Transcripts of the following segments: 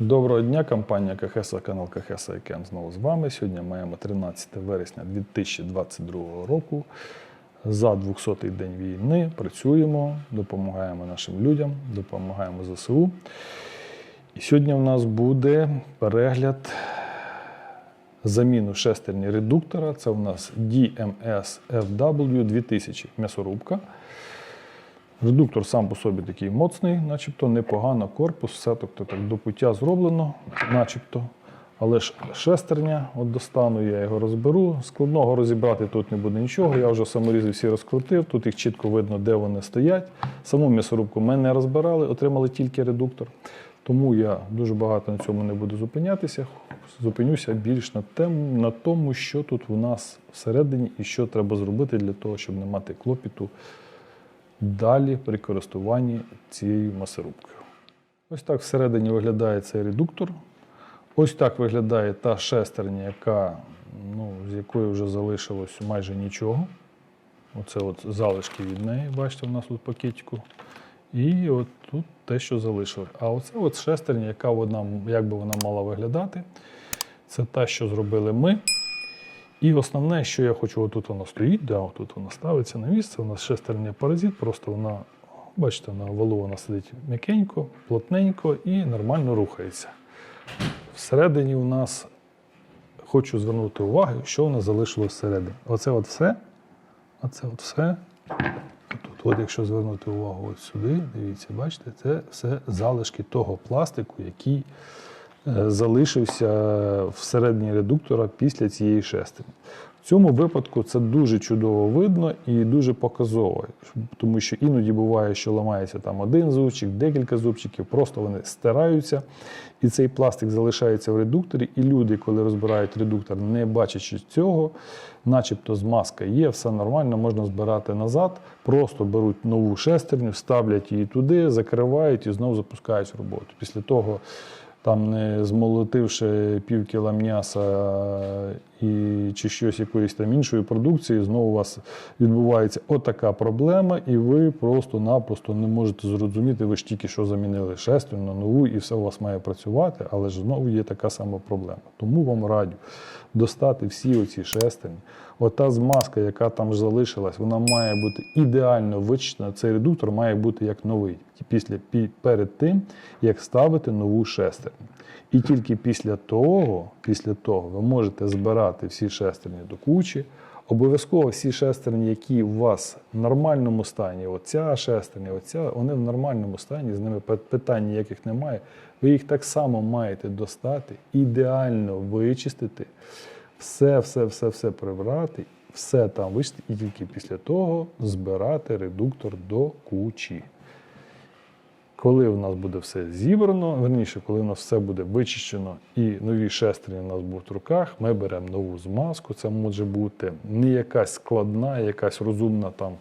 Доброго дня, компанія Кахеса, канал Кахеса Ікен знову з вами. Сьогодні маємо 13 вересня 2022 року. За 200-й день війни працюємо, допомагаємо нашим людям, допомагаємо ЗСУ. І сьогодні у нас буде перегляд заміну шестерні редуктора. Це у нас DMS FW 2000 м'ясорубка. Редуктор сам по собі такий моцний, начебто непогано, корпус, все тобто так до пуття зроблено, начебто. Але ж шестерня, от достану, я його розберу. Складного розібрати тут не буде нічого. Я вже саморізи всі розкрутив, тут їх чітко видно, де вони стоять. Саму м'ясорубку ми не розбирали, отримали тільки редуктор. Тому я дуже багато на цьому не буду зупинятися. Зупинюся більш на, тем, на тому, що тут у нас всередині і що треба зробити для того, щоб не мати клопіту далі при користуванні цією масорубкою. Ось так всередині виглядає цей редуктор. Ось так виглядає та шестерня, яка, ну, з якої вже залишилось майже нічого. Оце от залишки від неї, бачите, у нас тут пакетику. І от тут те, що залишилось. А оце от шестерня, яка вона, як би вона мала виглядати. Це та, що зробили ми. І основне, що я хочу, отут вона стоїть, да, отут вона ставиться на місце. У нас шестерня паразит, просто вона, бачите, на валу вона сидить м'якенько, плотненько і нормально рухається. Всередині у нас хочу звернути увагу, що у нас залишилось всередині. Оце от все. Оце от все. Тут, от якщо звернути увагу от сюди, дивіться, бачите, це все залишки того пластику, який залишився всередині редуктора після цієї шестерні. В цьому випадку це дуже чудово видно і дуже показово, тому що іноді буває, що ламається там один зубчик, декілька зубчиків, просто вони стираються, і цей пластик залишається в редукторі. І люди, коли розбирають редуктор, не бачачи цього, начебто змазка є, все нормально, можна збирати назад, просто беруть нову шестерню, ставлять її туди, закривають і знову запускають роботу. Після того там не змолотивши пів кіла м'яса і чи щось якоїсь там іншої продукції, знову у вас відбувається отака проблема, і ви просто-напросто не можете зрозуміти, ви ж тільки що замінили шестерню на нову, і все у вас має працювати, але ж знову є така сама проблема. Тому вам раджу достати всі оці шестерні. Ота змазка, яка там залишилась, вона має бути ідеально вичищена. Цей редуктор має бути як новий. Після, перед тим, як ставити нову шестерню. І тільки після того, після того ви можете збирати всі шестерні до кучі. Обов'язково всі шестерні, які у вас в нормальному стані, оця шестерня, оця, вони в нормальному стані, з ними питань ніяких немає. Ви їх так само маєте достати, ідеально вичистити, все, все, все, все прибрати, все там вичистити, і тільки після того збирати редуктор до кучі. Коли в нас буде все зібрано, верніше, коли в нас все буде вичищено і нові шестерні у нас будуть в руках, ми беремо нову змазку. Це може бути не якась складна, якась розумна там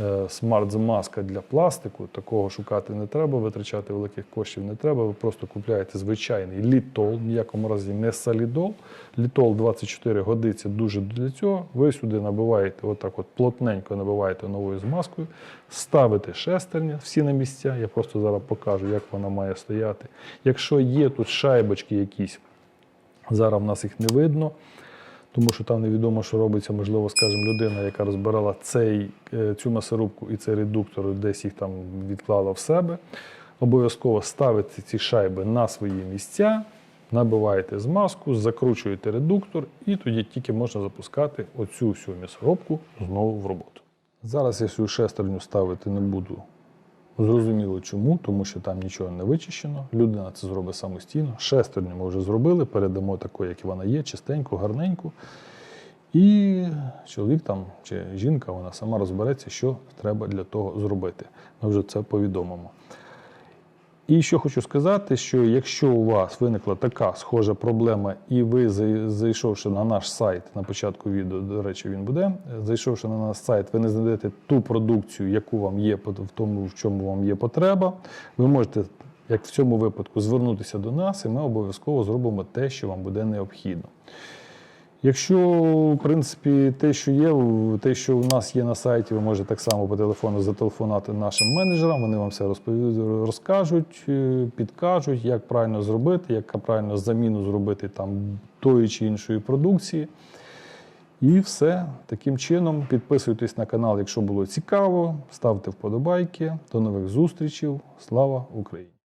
е, смарт-змазка для пластику. Такого шукати не треба, витрачати великих коштів не треба. Ви просто купляєте звичайний літол, в ніякому разі не солідол. Літол 24 годиться дуже для цього. Ви сюди набиваєте, отак от плотненько набиваєте новою змазкою, ставите шестерні всі на місця. Я просто зараз покажу, як вона має стояти. Якщо є тут шайбочки якісь, зараз в нас їх не видно. Тому що там невідомо, що робиться, можливо, скажімо, людина, яка розбирала цей, е, цю масорубку і цей редуктор, десь їх там відклала в себе. Обов'язково ставите ці шайби на свої місця, набиваєте змазку, закручуєте редуктор, і тоді тільки можна запускати оцю всю м'ясорубку знову в роботу. Зараз я цю шестерню ставити не буду. Зрозуміло чому, тому що там нічого не вичищено. Людина це зробить самостійно. Шестерню ми вже зробили, передамо такою, як вона є, чистеньку, гарненьку. І чоловік там чи жінка вона сама розбереться, що треба для того зробити. Ми вже це повідомимо. І що хочу сказати, що якщо у вас виникла така схожа проблема, і ви зайшовши на наш сайт на початку відео, до речі, він буде. Зайшовши на наш сайт, ви не знайдете ту продукцію, яку вам є в тому, в чому вам є потреба. Ви можете, як в цьому випадку, звернутися до нас, і ми обов'язково зробимо те, що вам буде необхідно. Якщо, в принципі, те, що є, те, що у нас є на сайті, ви можете так само по телефону зателефонувати нашим менеджерам, вони вам все розкажуть, е, підкажуть, як правильно зробити, як правильно заміну зробити там тої чи іншої продукції. І все. Таким чином, підписуйтесь на канал, якщо було цікаво, ставте вподобайки. До нових зустрічей. Слава Україні!